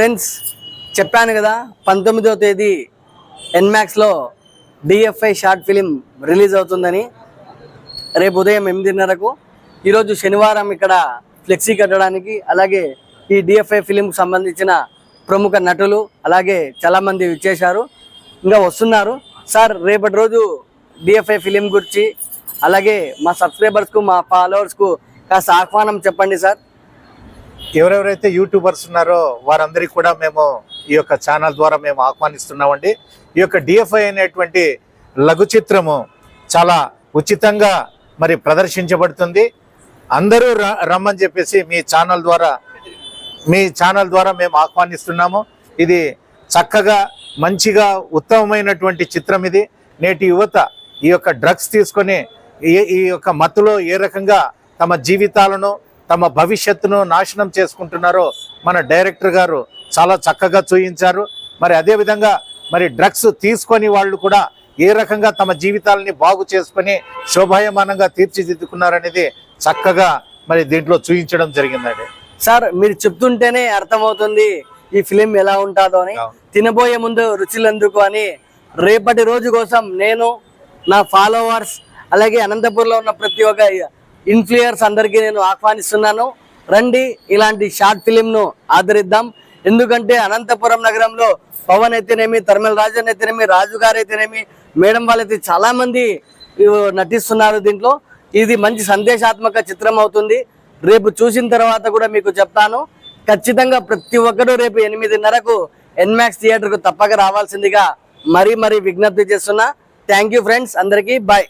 Friends చెప్పాను కదా పంతొమ్మిదవ తేదీ ఎన్మాక్స్లో డిఎఫ్ఐ షార్ట్ ఫిలిం రిలీజ్ అవుతుందని. రేపు ఉదయం ఎనిమిదిన్నరకు. ఈరోజు శనివారం ఇక్కడ ఫ్లెక్సీ కట్టడానికి అలాగే ఈ డిఎఫ్ఐ ఫిలింకి సంబంధించిన ప్రముఖ నటులు అలాగే చాలామంది ఇచ్చేశారు ఇంకా వస్తున్నారు. సార్ రేపటి రోజు డిఎఫ్ఐ ఫిలిం గురించి అలాగే మా సబ్స్క్రైబర్స్కు మా ఫాలోవర్స్కు కాస్త ఆహ్వానం చెప్పండి సార్. ఎవరెవరైతే యూట్యూబర్స్ ఉన్నారో వారందరికీ కూడా మేము ఈ యొక్క ఛానల్ ద్వారా మేము ఆహ్వానిస్తున్నామండి. ఈ యొక్క డిఎఫ్ఐ అనేటువంటి లఘు చిత్రము చాలా ఉచితంగా మరి ప్రదర్శించబడుతుంది. అందరూ ర- రమ్మని చెప్పేసి మీ ఛానల్ ద్వారా మీ ఛానల్ ద్వారా మేము ఆహ్వానిస్తున్నాము. ఇది చక్కగా మంచిగా ఉత్తమమైనటువంటి చిత్రం ఇది. నేటి యువత ఈ యొక్క డ్రగ్స్ తీసుకొని ఈ ఈ యొక్క మత్తులో ఏ రకంగా తమ జీవితాలను తమ భవిష్యత్తును నాశనం చేసుకుంటున్నారో మన డైరెక్టర్ గారు చాలా చక్కగా చూయించారు. మరి అదేవిధంగా మరి డ్రగ్స్ తీసుకొని వాళ్ళు కూడా ఏ రకంగా తమ జీవితాలని బాగు చేసుకొని శోభాయమానంగా తీర్చిదిద్దుకున్నారనేది చక్కగా మరి దీంట్లో చూయించడం జరిగిందండి. సార్ మీరు చెప్తుంటేనే అర్థమవుతుంది ఈ ఫిలిం ఎలా ఉంటుందో అని. తినబోయే ముందు రుచులు ఎందుకు అని. రేపటి రోజు కోసం నేను నా ఫాలోవర్స్ అలాగే అనంతపూర్లో ఉన్న ప్రతి ఒక్క ఇన్ఫ్లుయర్స్ అందరికీ నేను ఆహ్వానిస్తున్నాను. రండి ఇలాంటి షార్ట్ ఫిలింను ఆదరిద్దాం. ఎందుకంటే అనంతపురం నగరంలో పవన్ అయితేనేమి తర్మల్ రాజన్ అయితేనేమి రాజు గారు అయితేనేమి మేడం వాళ్ళైతే చాలామంది నటిస్తున్నారు దీంట్లో. ఇది మంచి సందేశాత్మక చిత్రం అవుతుంది. రేపు చూసిన తర్వాత కూడా మీకు చెప్తాను. ఖచ్చితంగా ప్రతి ఒక్కరూ రేపు ఎనిమిదిన్నరకు ఎన్మాక్స్ థియేటర్కు తప్పక రావాల్సిందిగా మరీ మరీ విజ్ఞప్తి చేస్తున్నా. థ్యాంక్ యూ ఫ్రెండ్స్ అందరికీ బాయ్